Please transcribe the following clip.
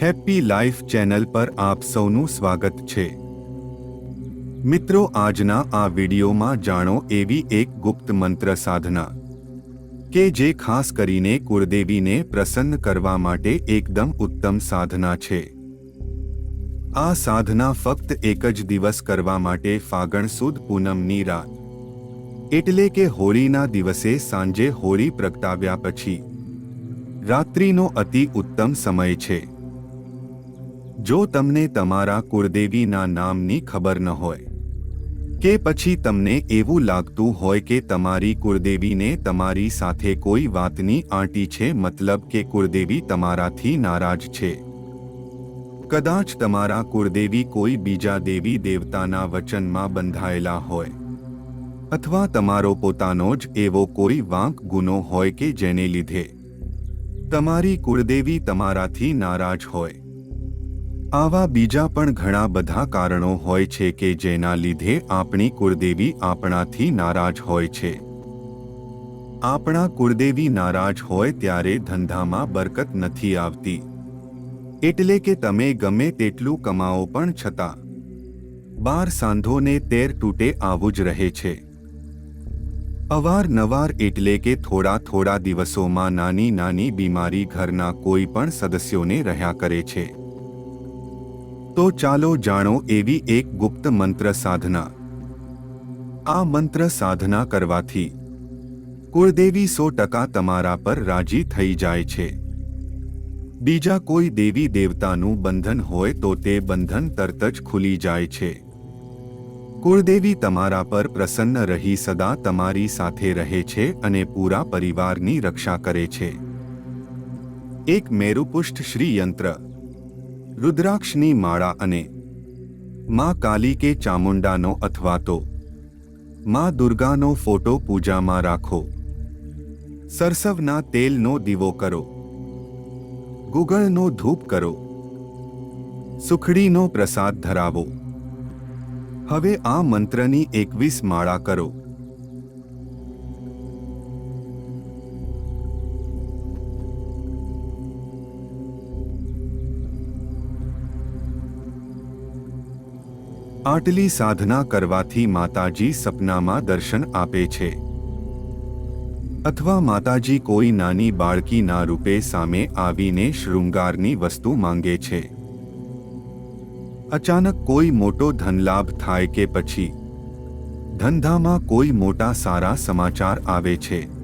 Happy life channel પર આપ સૌનું સ્વાગત છે. મિત્રો, આજના આ વિડીયોમાં જાણો એવી એક ગુપ્ત મંત્ર સાધના કે જે ખાસ કરીને કુળદેવીને પ્રસન્ન કરવા માટે એકદમ ઉત્તમ સાધના છે. આ સાધના ફક્ત એક જ દિવસ કરવા માટે ફાગણ સુદ પૂનમની રાત, એટલે કે હોળીના દિવસે સાંજે હોળી પ્રગટાવ્યા પછી, રાત્રિનો અતિ ઉત્તમ સમય છે. જો તમને તમારા કુળદેવીના નામની ખબર ન હોય, કે પછી તમને એવું લાગતું હોય કે તમારી કુળદેવીને તમારી સાથે કોઈ વાતની આંટી છે, મતલબ કે કુળદેવી તમારાથી નારાજ છે. કદાચ તમારા કુળદેવી કોઈ બીજા દેવી દેવતાના વચનમાં બંધાયેલા હોય, અથવા તમારો પોતાનો જ એવો કોઈ વાંક ગુનો હોય કે જેને લીધે તમારી કુળદેવી તમારાથી નારાજ હોય. આવા બીજા પણ ઘણા બધા કારણો હોય છે કે જેના લીધે આપણી કુળદેવી આપણાથી નારાજ હોય છે. આપણા કુળદેવી નારાજ હોય ત્યારે ધંધામાં બરકત નથી આવતી. એટલે કે તમે ગમે તેટલું કમાઓ પણ છતાં. બાર સાંધોને તેર તૂટે આવું જ રહે છે. અવારનવાર એટલે કે થોડા થોડા દિવસોમાં નાની નાની બીમારી ઘરના કોઈ પણ સદસ્યોને રહ્યા કરે છે. તો ચાલો જાણો એવી એક ગુપ્ત મંત્ર સાધના. આ મંત્ર સાધના કરવાથી કુળદેવી સો ટકા તમારા પર રાજી થઈ જાય છે. બીજા કોઈ દેવી દેવતાનું બંધન હોય તો તે બંધન તરત જ ખુલી જાય છે. કુળદેવી તમારા પર પ્રસન્ન રહી સદા તમારી સાથે રહે છે અને પૂરા પરિવારની રક્ષા કરે છે. એક મેરુપુષ્ઠ શ્રી યંત્ર રુદ્રાક્ષની માળા અને મા કાલી કે ચામુંડાનો અથવા તો મા દુર્ગાનો ફોટો પૂજામાં રાખો. સરસવના તેલનો દીવો કરો. ગુગળનો ધૂપ કરો. સુખડીનો પ્રસાદ ધરાવો. હવે આ મંત્રની એકવીસ માળા કરો. આટલી સાધના કરવાથી માતાજી સપનામાં દર્શન આપે છે. અથવા માતાજી કોઈ નાની બાળકીના રૂપે સામે આવીને શૃંગારની વસ્તુ માંગે છે. અચાનક કોઈ મોટો ધનલાભ થાય કે પછી ધંધામાં કોઈ મોટા સારા સમાચાર આવે છે.